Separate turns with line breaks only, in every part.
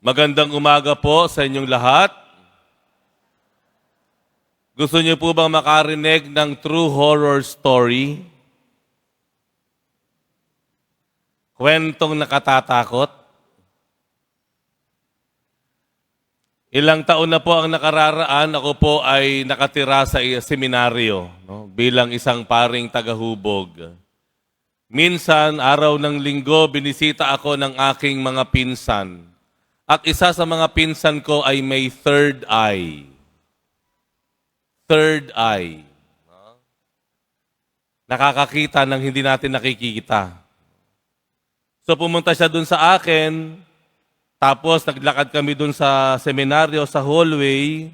Magandang umaga po sa inyong lahat. Gusto niyo po bang makarinig ng true horror story? Kwentong nakatatakot? Ilang taon na po ang nakararaan, ako po ay nakatira sa seminaryo no? bilang isang paring tagahubog. Minsan, araw ng linggo, binisita ako ng aking mga pinsan. At isa sa mga pinsan ko ay may third eye. Third eye. Nakakakita ng hindi natin nakikita. So pumunta siya dun sa akin, tapos naglakad kami dun sa seminaryo, sa hallway,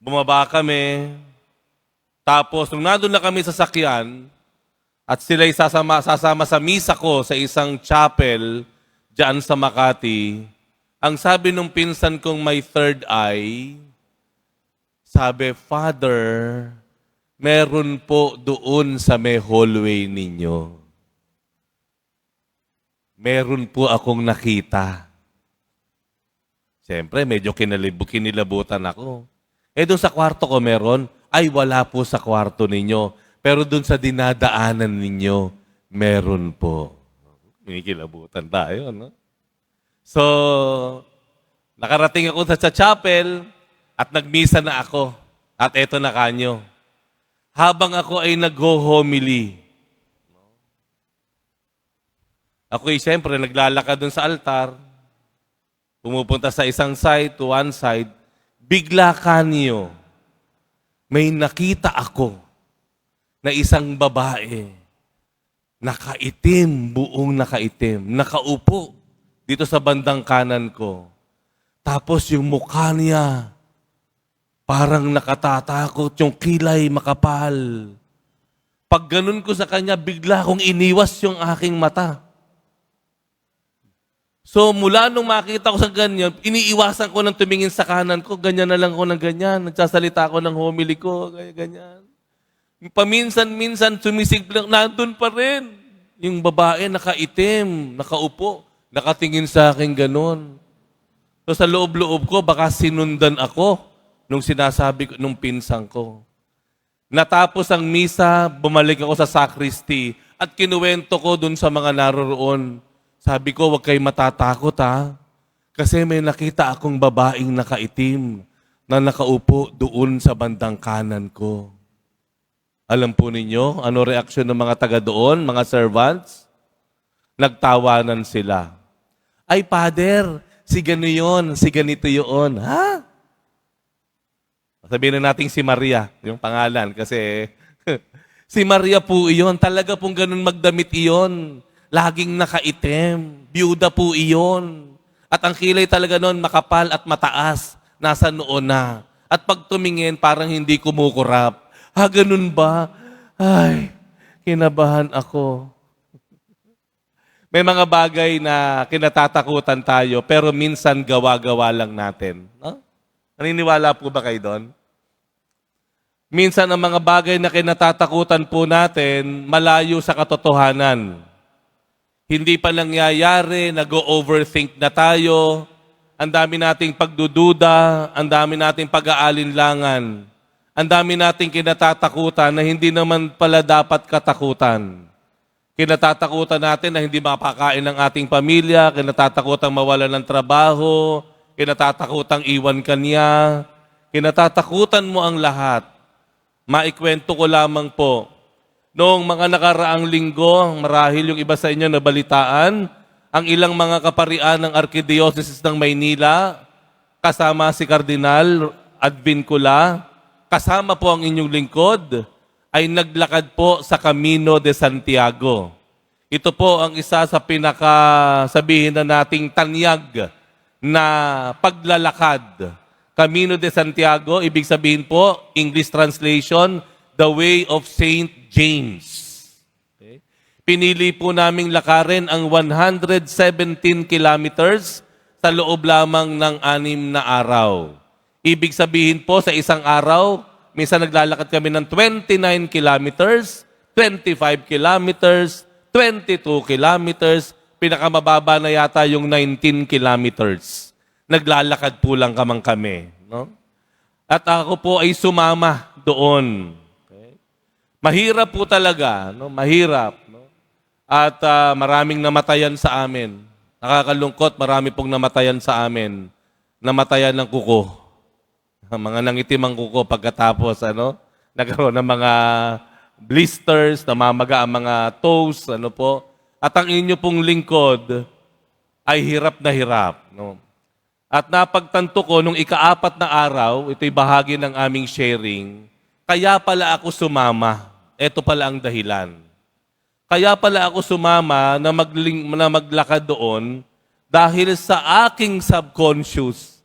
bumaba kami, tapos nung nandun na kami sa sakyan, at sila'y sasama, sasama sa misa ko sa isang chapel dyan sa Makati, ang sabi nung pinsan kong may third eye, sabi, Father, meron po doon sa may hallway ninyo. Meron po akong nakita. Siyempre, medyo kinalib, kinilabutan ako. Eh, doon sa kwarto ko meron, ay wala po sa kwarto ninyo. Pero doon sa dinadaanan ninyo, meron po. Kinikilabutan tayo, no? So, nakarating ako sa chapel at nagmisa na ako. At eto na kanyo. Habang ako ay nag-homily, ako ay siyempre naglalakad dun sa altar, pumupunta sa isang side to one side, bigla kanyo, may nakita ako na isang babae, nakaitim, buong nakaitim, nakaupo dito sa bandang kanan ko. Tapos yung mukha niya, parang nakatatakot, yung kilay makapal. Pag ganun ko sa kanya, bigla kong iniwas yung aking mata. So mula nung makita ko sa ganyan, iniiwasan ko ng tumingin sa kanan ko, ganyan na lang ako ng ganyan. Nagsasalita ako ng homily ko, ganyan. Paminsan-minsan, sumisig lang, nandun pa rin. Yung babae nakaitim, nakaupo, nakatingin sa akin ganun. So sa loob-loob ko, baka sinundan ako nung sinasabi ko, nung pinsang ko. Natapos ang misa, bumalik ako sa sacristy at kinuwento ko dun sa mga naroroon. Sabi ko, huwag kayo matatakot ha. Kasi may nakita akong babaeng nakaitim na nakaupo doon sa bandang kanan ko. Alam po ninyo, ano reaksyon ng mga taga doon, mga servants? Nagtawanan sila. Ay, Father, si gano yun, si ganito yun. Ha? Sabihin na natin si Maria, yung pangalan, kasi si Maria po iyon. Talaga pong ganun magdamit iyon. Laging nakaitim. Byuda po iyon. At ang kilay talaga noon makapal at mataas. Nasa noon na. At pag tumingin, parang hindi kumukurap. Ha, ganun ba? Ay, kinabahan ako. May mga bagay na kinatatakutan tayo, pero minsan gawa-gawa lang natin. No? Naniniwala po ba kayo doon? Minsan ang mga bagay na kinatatakutan po natin, malayo sa katotohanan. Hindi pa nangyayari, nag-overthink na tayo, ang dami nating pagdududa, ang dami nating pag-aalinlangan, ang dami nating kinatatakutan na hindi naman pala dapat katakutan. Kinatatakutan natin na hindi makakain ng ating pamilya, kinatatakutan mawalan ng trabaho, kinatatakutan iwan ka niya, kinatatakutan mo ang lahat. Maikwento ko lamang po, noong mga nakaraang linggo, marahil yung iba sa inyo nabalitaan, ang ilang mga kaparian ng Arkidiocese ng Maynila, kasama si Kardinal Advincula, kasama po ang inyong lingkod, ay naglakad po sa Camino de Santiago. Ito po ang isa sa pinaka, sabihin na nating tanyag na paglalakad. Camino de Santiago, ibig sabihin po, English translation, the way of Saint James. Okay? Pinili po naming lakarin ang 117 kilometers sa loob lamang ng anim na araw. Ibig sabihin po, sa isang araw, minsan naglalakad kami ng 29 kilometers, 25 kilometers, 22 kilometers, pinakamababa na yata yung 19 kilometers. Naglalakad po lang kamang kami. No? At ako po ay sumama doon. Okay? Mahirap po talaga. No? Mahirap. No? At ah, maraming namatayan sa amin. Nakakalungkot, marami pong namatayan sa amin. Namatayan ng kuko. Mga nangitim ang kuko pagkatapos, ano, nagkaroon ng mga blisters, namamaga ang mga toes, ano po. At ang inyo pong lingkod ay hirap na hirap. No? At napagtanto ko, nung ikaapat na araw, ito'y bahagi ng aming sharing, kaya pala ako sumama. Ito pala ang dahilan. Kaya pala ako sumama na, magling, na maglakad doon dahil sa aking subconscious,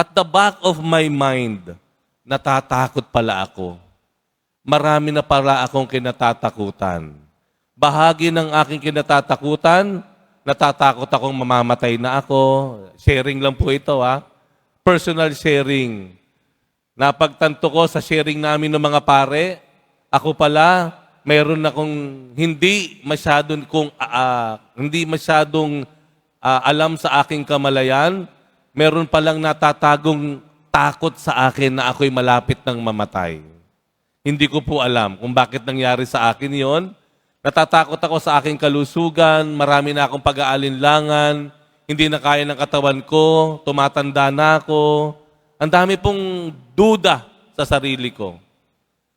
at the back of my mind, natatakot pala ako. Marami na pala akong kinatatakutan. Bahagi ng aking kinatatakutan, natatakot akong mamamatay na ako. Sharing lang po ito ha. Personal sharing. Napagtanto ko sa sharing namin ng mga pare, ako pala, mayroon akong hindi masyadong kung ah, hindi masyadong ah, alam sa aking kamalayan, meron palang natatagong takot sa akin na ako'y malapit ng mamatay. Hindi ko po alam kung bakit nangyari sa akin yon. Natatakot ako sa aking kalusugan, marami na akong pag-aalinlangan, hindi na kaya ng katawan ko, tumatanda na ako. Ang dami pong duda sa sarili ko.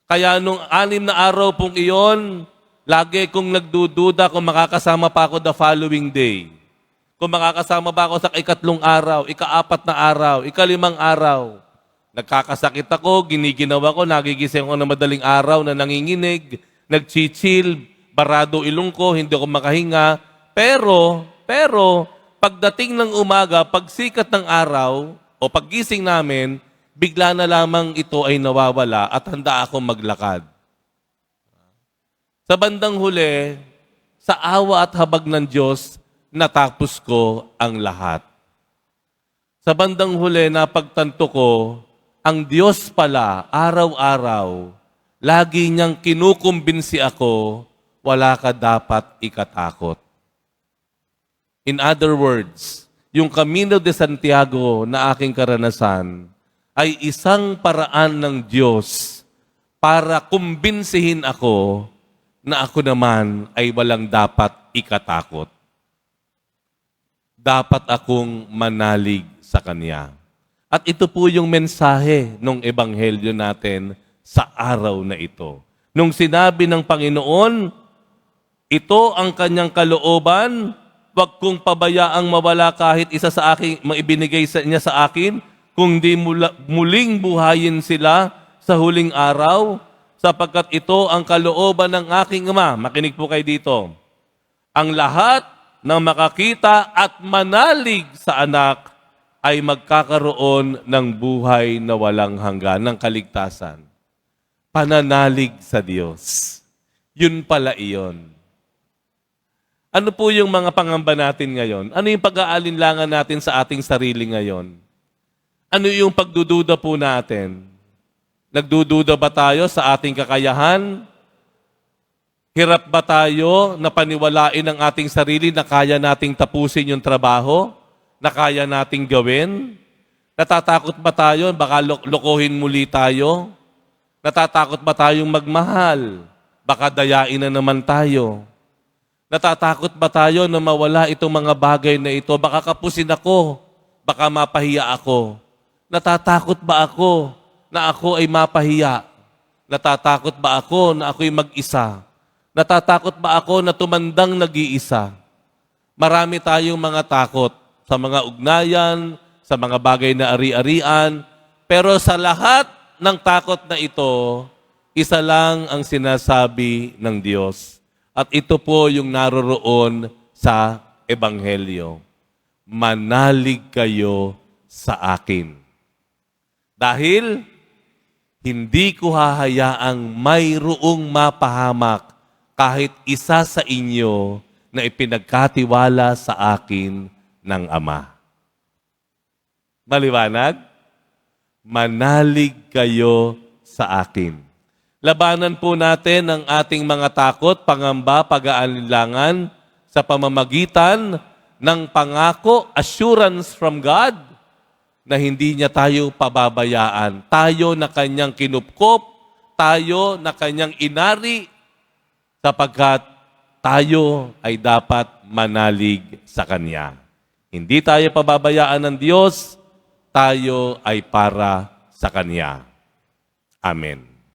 Kaya nung anim na araw pong iyon, lagi kong nagdududa kung makakasama pa ako the following day. Kung makakasama ba ako sa ikatlong araw, ikaapat na araw, ikalimang araw. Nagkakasakit ako, giniginawa ko, nagigising ako na madaling araw na nanginginig, nagchichill, barado ilong ko, hindi ako makahinga. Pero, pero, pagdating ng umaga, pagsikat ng araw, o paggising namin, bigla na lamang ito ay nawawala at handa akong maglakad. Sa bandang huli, sa awa at habag ng Diyos, natapos ko ang lahat. Sa bandang huli, napagtanto ko, ang Diyos pala, araw-araw, lagi niyang kinukumbinsi ako, wala ka dapat ikatakot. In other words, yung Camino de Santiago na aking karanasan ay isang paraan ng Diyos para kumbinsihin ako na ako naman ay walang dapat ikatakot. Dapat akong manalig sa Kanya. At ito po yung mensahe ng Ebanghelyo natin sa araw na ito. Nung sinabi ng Panginoon, ito ang kanyang kalooban, wag kong pabayaang mawala kahit isa sa akin, maibinigay sa niya sa akin, kung di mula, muling buhayin sila sa huling araw, sapagkat ito ang kalooban ng aking Ama. Makinig po kayo dito. Ang lahat ng makakita at manalig sa anak ay magkakaroon ng buhay na walang hanggan, ng kaligtasan. Pananalig sa Diyos. Yun pala iyon. Ano po yung mga pangamba natin ngayon? Ano yung pag-aalinlangan natin sa ating sarili ngayon? Ano yung pagdududa po natin? Nagdududa ba tayo sa ating kakayahan? Hirap ba tayo na paniwalain ang ating sarili na kaya nating tapusin yung trabaho? Na kaya nating gawin? Natatakot ba tayo? Baka lo- lokohin muli tayo? Natatakot ba tayong magmahal? Baka dayain na naman tayo. Natatakot ba tayo na mawala itong mga bagay na ito? Baka kapusin ako. Baka mapahiya ako. Natatakot ba ako na ako ay mapahiya? Natatakot ba ako na ako'y mag-isa? Natatakot ba ako na tumandang nag-iisa? Marami tayong mga takot sa mga ugnayan, sa mga bagay na ari-arian, pero sa lahat ng takot na ito, isa lang ang sinasabi ng Diyos. At ito po yung naroroon sa Ebanghelyo. Manalig kayo sa akin. Dahil hindi ko hahayaang mayroong mapahamak kahit isa sa inyo na ipinagkatiwala sa akin ng Ama. Maliwanag? Manalig kayo sa akin. Labanan po natin ang ating mga takot, pangamba, pag-aalinlangan sa pamamagitan ng pangako, assurance from God, na hindi niya tayo pababayaan. Tayo na kanyang kinupkop, tayo na kanyang inari, sapagkat tayo ay dapat manalig sa Kanya. Hindi tayo pababayaan ng Diyos, tayo ay para sa Kanya. Amen.